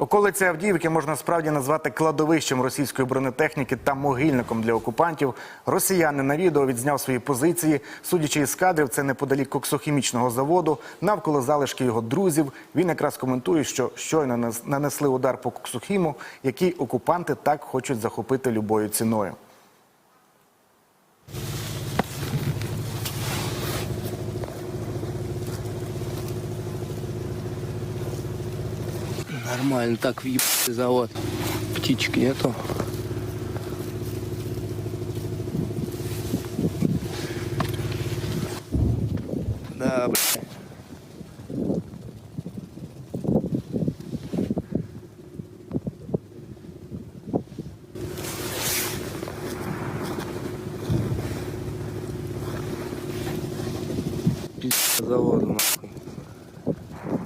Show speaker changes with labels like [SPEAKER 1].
[SPEAKER 1] Околиці Авдіївки можна справді назвати кладовищем російської бронетехніки та могильником для окупантів. Росіяни на відео відзняв свої позиції. Судячи із кадрів, це неподалік коксохімічного заводу. Навколо залишки його друзів. Він якраз коментує, що щойно нанес- нанесли удар по коксохіму, який окупанти так хочуть захопити любою ціною.
[SPEAKER 2] Нормально так въебали завод. Птичек нету. Да, блядь. завода нахуй.